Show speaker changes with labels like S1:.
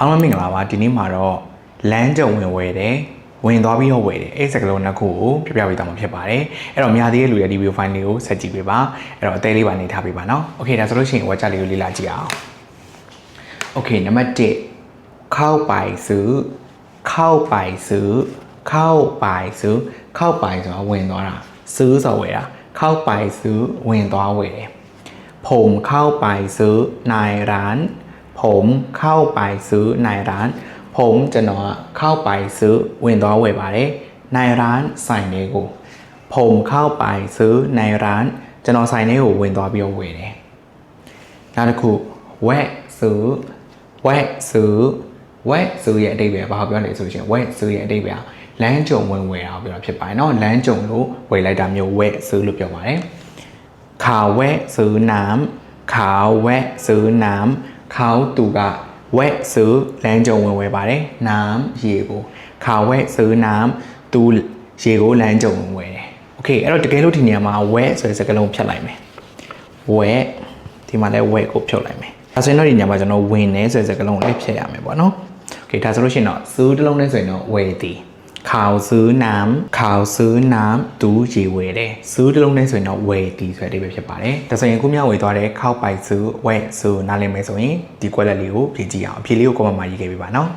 S1: အားလုံးမင်္ဂလာပါဒီနေ့မှာတော့လမ်းကြုံဝင်ဝယ်တယ်ဝင်သွားပြီးတော့ဝယ်တယ်အဲ့စကလုံးနှစ်ခုကိုပြပြပေးသွားမှာဖြစ်ပါတယ်အဲ့တော့များသေးတဲ့လူတွေဒီဗီဒီယိုဖိုင်လေးကိုဆက်ကြည့်ပေးပါအဲ့တော့အသေးလေးပါနေထားပေးပါနော်โอเคဒါဆိုလို့ရှိရင်ဝါချလေးကိုလေ့လာကြည့်အောင်โอเคနံပါတ်1เข้าไปซื้อเข้าไปซื้อเข้าไปซื้อเข้าไปဆိုတာဝင်သွားတာซื้อဆိုဝယ်တာเข้าไปซื้อဝင်သွားဝယ်တယ် ผมเข้าไปซื้อในร้าน ผมเข้าไปซื้อในร้าน ผมကျွန်တော်ကเข้าไปซื้อဝင်သွားဝယ်ပါတယ်ในร้านဆိုင်လေးကို ผมเข้าไปซื้อในร้านကျွန်တော်ဆိုင်လေးကိုဝင်သွားပြီးတော့ဝယ်တယ်နောက်တစ်ခုဝက်ซื้อဝက်ซื้อဝက်ซื้อရဲ့အတိတ်ပဲဘာပြောလဲဆိုရှင်ဝက်ซื้อရဲ့အတိတ်ပဲလမ်းကြုံဝင်ဝယ်တာကိုပြောတာဖြစ်ပါတယ်เนาะလမ်းကြုံလို့ဝယ်လိုက်တာမျိုးဝက်ซื้อလို့ပြောပါတယ် เขาแวะซื้อน้ำเขาแวะซื้อน้ำ เขาသူကแวะซื้อလမ်းကြုံဝင်ဝယ်ပါတယ်น้ำရေကိုเขาแวะซื้อน้ำသူရေကိုလမ်းကြုံဝင်ဝယ်တယ်โอเคအဲ့တော့တကယ်လို့ဒီနေရာမှာแวะဆိုတဲ့စကားလုံးဖြတ်လိုက်မယ်แวะဒီမှာလဲแวะကိုဖြုတ်လိုက်မယ်ဒါဆိုရင်တော့ဒီနေရာမှာကျွန်တော်ဝင်နေဆိုတဲ့စကားလုံးကိုလည်းဖြတ်ရမယ်ပေါ့နော်โอเคဒါဆိုလို့ရှိရင်တော့ซื้อတစ်လုံးနဲ့ဆိုရင်တော့ဝယ်သည်เ ขาซื้อน้ำเขาซื้อน้ำသူရေဝယ်တယ်ซื้อတစ်လုံးနဲ့ဆိုရင်တော့ဝယ်သည်ဆိုတဲ့အဓိပ္ပာယ်ဖြစ်ပါတယ်ဒါဆိုရင်ခုမြောက်ဝယ်သွားတဲ့ခောက်ပိုက်ซื้อဝယ်ซื้อနားလည်မယ်ဆိုရင်ဒီ quality လေးကိုဖြည့်ကြည့်အောင်အဖြေလေးကို comment မှာရေးခဲ့ပေးပါနော်